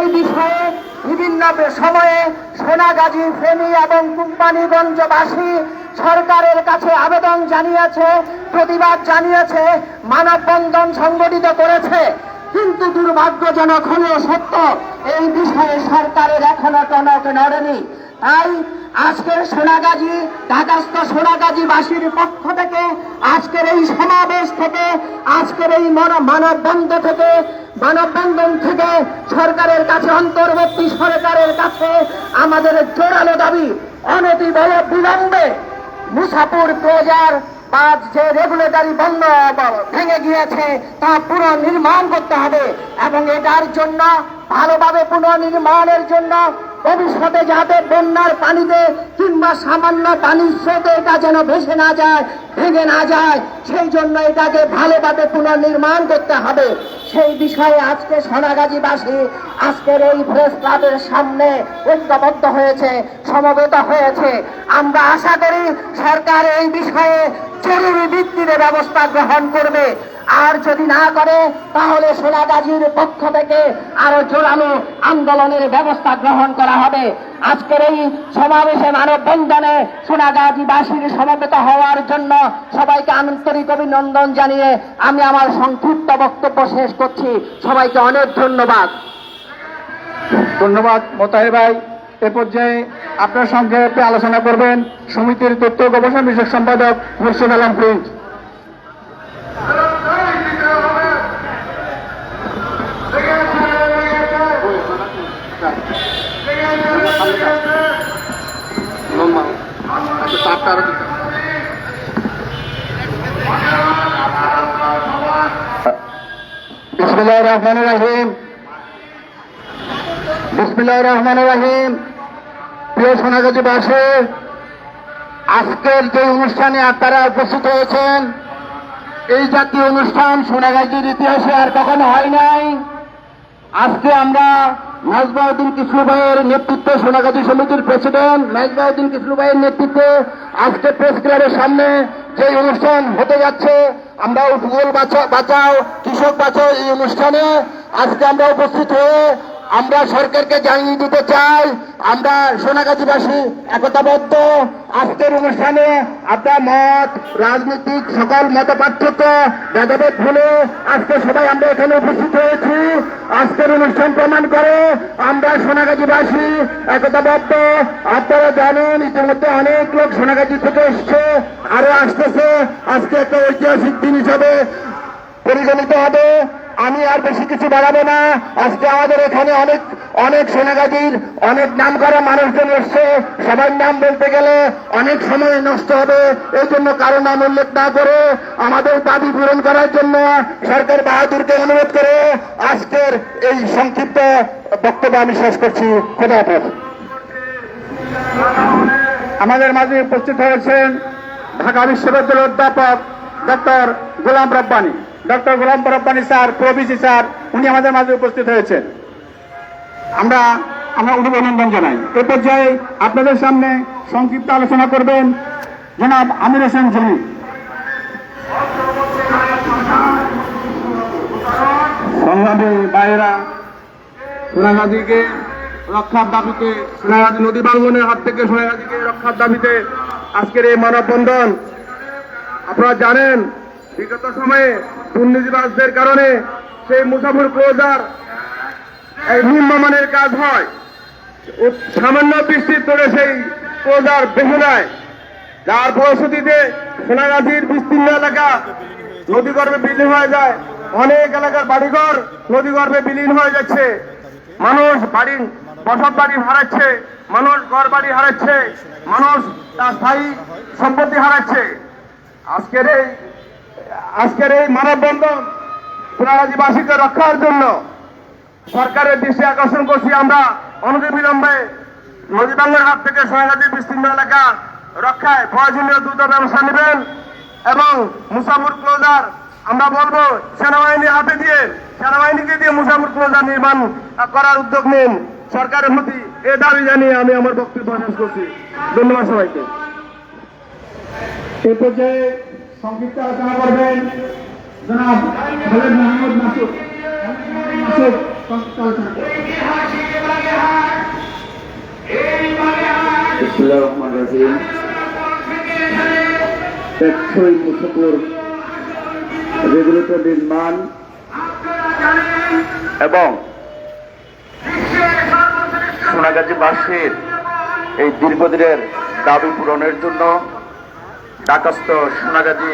এই বিষয়ে বিভিন্ন সময়ে সোনাগাজী ফেনী এবং কোম্পানিগঞ্জবাসী সরকারের কাছে আবেদন জানিয়েছে, প্রতিবাদ জানিয়েছে, মানববন্ধন সংগঠিত করেছে। কিন্তু দুর্ভাগ্যজনক হলেও সত্য, এই বিষয়ে সরকারের এখনও টনক নড়েনি। তাই আজকের সোনাগাজী, ঢাকাস্থ সোনাগাজীবাসীর পক্ষ থেকে আজকের এই সমাবেশ থেকে, আজকের এই মন- মানববন্ধ থেকে, মানববন্ধন থেকে সরকারের কাছে, অন্তর্বর্তী সরকারের কাছে আমাদের জোরালো দাবি অনতি বল বিলম্বে মুসাপুর প্রজার পাঁচ যে রেগুলেটরি বন্ধ ভেঙে গিয়েছে, তা পুনর্নির্মাণ করতে হবে এবং এটার জন্য, ভালোভাবে পুনর্নির্মাণের জন্য ভবিষ্যতে যাতে বন্যার পানিতে কিংবা সামান্য পানির স্রোতে এটা যেন ভেসে না যায় ভেঙে না যায়, সেই জন্য এটাকে ভালোভাবে পুনর্নির্মাণ করতে হবে। সেই বিষয়ে আজকে সোনাগাজীবাসী আজকের এই প্রেস ক্লাবের সামনে ঐক্যবদ্ধ হয়েছে, সমবেত হয়েছে। আমরা আশা করি সরকার এই বিষয়ে জরুরি ভিত্তিতে ব্যবস্থা গ্রহণ করবে। আর যদি না করে, তাহলে সোনাগাজীর পক্ষ থেকে আরও জোরালো আন্দোলনের ব্যবস্থা গ্রহণ করা হবে। আজকের এই সমাবেশে মানববন্ধনে সোনাগাজীবাসীর সমবেত হওয়ার জন্য সবাইকে আন্তরিক অভিনন্দন জানিয়ে আমি আমার সংক্ষিপ্ত বক্তব্য শেষ করছি। সবাইকে অনেক ধন্যবাদ। ধন্যবাদ মোতাহির ভাই। এ পর্যায়ে আপনার সংক্ষেপে আলোচনা করবেন সমিতির তথ্য গবেষণা বিষয়ক সম্পাদক মুর্শিদ আলম প্রিন্স। বিসমুল্লাহ রহমান রাহিম। বিসমুল্লাহ রহমান রাহিম। প্রিয় সোনাগাজীবাসী, আজকের যে অনুষ্ঠানে আপনারা উপস্থিত হয়েছেন, এই জাতীয় অনুষ্ঠান সোনাগাজীর ইতিহাসে আর কখনো হয় নাই। আজকে আমরা নাজবাউদ্দিন কিসলু ভাইয়ের নেতৃত্বে, সোনাগাজী সমিতির প্রেসিডেন্ট নাজবাউদ্দিন কিসলু ভাইয়ের নেতৃত্বে আজকে প্রেস ক্লাবের সামনে যে অনুষ্ঠান হতে যাচ্ছে আমরা উপকূল বাঁচাও, কৃষক বাঁচাও এই অনুষ্ঠানে আজকে আমরা উপস্থিত হয়ে আমরা সরকারকে জানিয়ে দিতে চাই, আমরা সোনাগাজীবাসী একতাবদ্ধ। আজকের অনুষ্ঠানে আপনার মত, রাজনৈতিক সকল মত পার্থক্য ভেদাভেদ ভুলে আজকে সবাই আমরা এখানে উপস্থিত হয়েছি। আজকের অনুষ্ঠান প্রমাণ করে আমরা সোনাগাজীবাসী একতাবদ্ধ। আপনারা জানেন, ইতিমধ্যে অনেক লোক সোনাগাজী থেকে এসছে আরও আসতেছে। আজকে একটা ঐতিহাসিক দিন হিসাবে পরিগণিত হবে। আমি আর বেশি কিছু বাড়াবো না। আজকে আমাদের এখানে অনেক অনেক সেনাগাজির, অনেক নাম করা মানুষজন এসছে। সবার নাম বলতে গেলে অনেক সময় নষ্ট হবে। এই জন্য কারও নাম উল্লেখ না করে আমাদের দাবি পূরণ করার জন্য সরকার বাহাদুরকে অনুরোধ করে আজকের এই সংক্ষিপ্ত বক্তব্য আমি শেষ করছি। খোদা হাফেজ। আমাদের মাঝে উপস্থিত হয়েছেন ঢাকা বিশ্ববিদ্যালয়ের অধ্যাপক doctor Golam Rabbani. Doctor Golam Rabbani sir, প্রবিসি sir, উনি আমাদের মাঝে উপস্থিত হয়েছেন। আমরা আমরা অভিনন্দন জানাই। এ পর্যায়ে আপনাদের সামনে সংক্ষিপ্ত আলোচনা করবেন জনাব আমির হোসেন জলি সংগ্রামী বাইরা সোনাগাজীকে রক্ষার দাবিতে সোনাগাজী নদী বাঙ্গনের হাত থেকে সোনাগাজীকে রক্ষার দাবিতে আজকের এই মানববন্ধন, আপনারা জানেন বিগত সময়ে দুর্নীতিবাজদের কারণে সেই মুসাফির ক্লোজার এই নিম্নমানের কাজ হয়। সামান্য বৃষ্টির তোড়ে সেই ক্লোজার বেঁধে নেয় যার ফলশ্রুতিতে সোনাগাছির বিস্তীর্ণ এলাকা নদীগর্ভে বিলীন হয়ে যায়। অনেক এলাকার বাড়িঘর নদীগর্ভে বিলীন হয়ে যাচ্ছে। মানুষ বাড়ি, বসত বাড়ি হারাচ্ছে, মানুষ ঘর বাড়ি হারাচ্ছে, মানুষ তার স্থায়ী সম্পত্তি হারাচ্ছে। আজকের এই আজকের এই মানববন্ধন সোনাগাজীবাসীকে রক্ষার জন্য সরকারের দৃষ্টি আকর্ষণ করছি আমরা অনতিবিলম্বে নদী বাংলার হাত থেকে সোনাগাজীর বিস্তীর্ণ এলাকা রক্ষায় প্রয়োজনীয় দ্রুত ব্যবস্থা নেবেন এবং মুসাফুর ক্লোজার, আমরা বলব সেনাবাহিনীর হাতে দিয়ে, সেনাবাহিনীকে দিয়ে মুসাফুর ক্লোজার নির্মাণ করার উদ্যোগ নিন। সরকারের প্রতি এ দাবি জানিয়ে আমি আমার বক্তব্য শেষ করছি। ধন্যবাদ সবাইকে। এই পর্যায়ে সংক্ষিপ্ত আলোচনা করবেন। জনাব খালেদ মাহমুদ মাসুদ। মাসুদ, সংক্ষিপ্ত আলোচনা নির্মাণ এবং সোনাগাজীবাসীর এই দীর্ঘদিনের দাবি পূরণের জন্য ঢাকাস্থ সোনাগাজী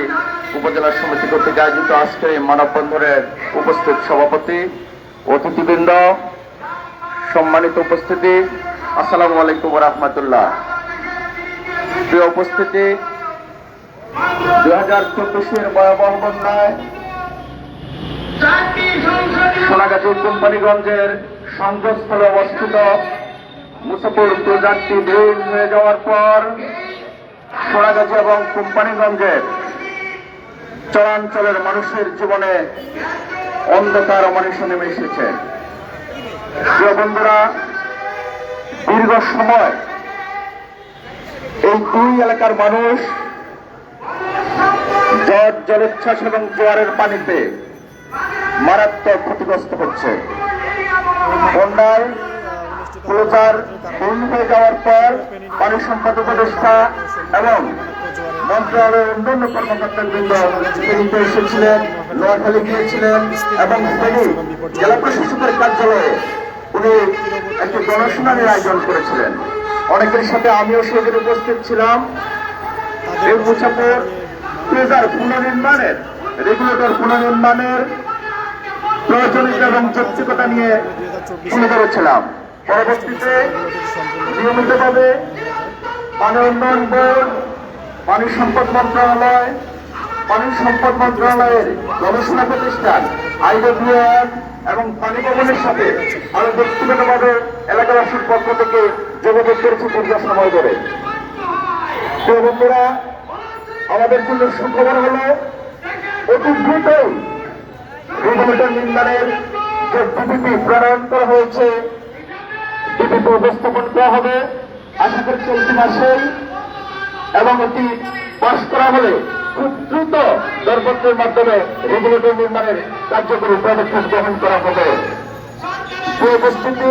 উপজেলা সমিতি কর্তৃক আয়োজিত আজকের এই মানববন্ধনের উপস্থিত সভাপতি অতিথিবৃন্দ সম্মানিত উপস্থিতি আসসালামু আলাইকুম রহমতুল্লাহ। প্রিয় উপস্থিতি দুই হাজার চব্বিশের ভয়াবহ বন্যায় সোনাগাজী কোম্পানিগঞ্জের সংযোগস্থলে অবস্থিত মুসাফুর প্রজাতি ড্রেন হয়ে যাওয়ার পর সোনাগাজী এবং কোম্পানিগঞ্জের চরাঞ্চলের মানুষের জীবনে অন্ধকার অমানুষ নেমে এসেছে। প্রিয় বন্ধুরা, দীর্ঘ সময় এই দুই এলাকার মানুষ জ্বর জলোচ্ছ্বাস এবং জোয়ারের পানিতে মারাত্মক ক্ষতিগ্রস্ত হচ্ছে। বন্যায় ক্লোজার বন্ধ হয়ে যাওয়ার পর পানি সম্পদ উপদেষ্টা এবং মন্ত্রণালয়ের অন্যান্য কর্মকর্তাবৃন্দ ফেনীতে এসেছিলেন, নোয়াখালী গিয়েছিলেন এবং ফেনী জেলা প্রশাসকের কার্যালয়ে উনি একটি গণশুনানির আয়োজন করেছিলেন। অনেকের সাথে আমিও সেদিন উপস্থিত ছিলাম। এই মুসাফর ক্লোজার পুনর্নির্মাণের, রেগুলেটর পুনর্নির্মাণের প্রয়োজনীয়তা এবং যৌক্তিকতা নিয়ে তুলে ধরেছিলাম। পরবর্তীতে নিয়মিতভাবে পানি উন্নয়ন বোর্ড, পানি সম্পদ মন্ত্রণালয়, পানি সম্পদ মন্ত্রণালয়ের গবেষণা প্রতিষ্ঠান আইডব্লিউএম এবং পানি ভবনের সাথে আমি ব্যক্তিগতভাবে এলাকাবাসীর পক্ষ থেকে যোগাযোগ করেছি দীর্ঘ সময় ধরে। বন্ধুরা, আমাদের জন্য সুখবর হলো, অতি রেগুলেটর নির্মাণের যে ডিপিপি প্রণয়ন করা হয়েছে ডিপিপি উপস্থাপন করা হবে আশা করি চলতি মাসেই এবং এটি পাশ করা হলে খুব দ্রুত দরপত্রের মাধ্যমে রেগুলেটর নির্মাণের কার্যকরী পদক্ষেপ গ্রহণ করা হবে। উপস্থিতি